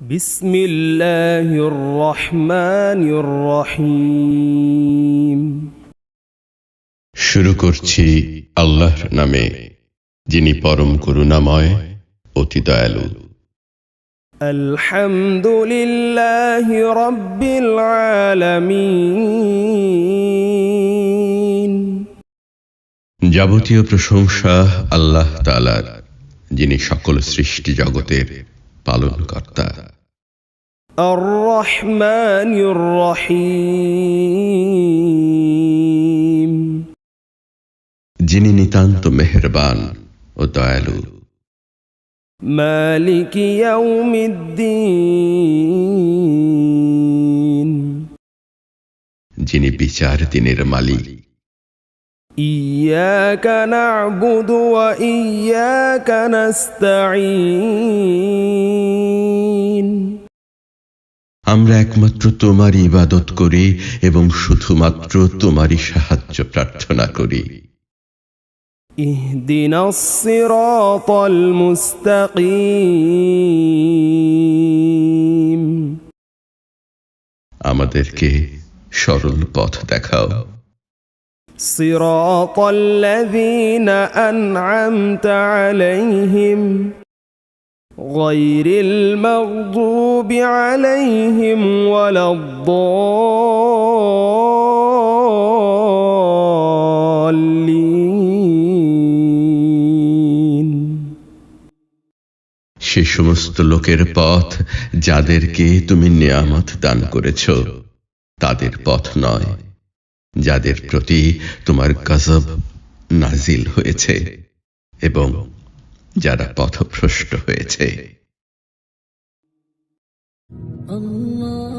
بسم الله الرحمن الرحيم শুরু করছি আল্লাহর নামে যিনি পরম করুণাময় অতি দয়ালু الحمد لله رب العالمين যাবতীয় প্রশংসা আল্লাহ তালার যিনি সকল সৃষ্টি জগতের পালনকর্তা। আর রহমানির রহিম। যিনি নিতান্ত মেহেরবান ও দয়ালু। মালিক ইয়াউমিদ্দিন। যিনি বিচার দিনের মালিক। ইয়াকা না'বুদু ওয়া ইয়াকা নাস্তাঈন। আমরা একমাত্র তোমার ইবাদত করি এবং শুধুমাত্র তোমারই সাহায্য প্রার্থনা করি اهدنا الصراط المستقيم আমাদেরকে সরল পথ দেখাও صراط الذين أنعمت عليهم غير المغضوب عليهم ولا الضالين সে সমস্ত লোকের পথ যাদেরকে তুমি নিয়ামত দান করেছ তাদের পথ নয় যাদের প্রতি তোমার গজব নাজিল হয়েছে এবং যারা পথভ্রষ্ট হয়েছে। আল্লাহ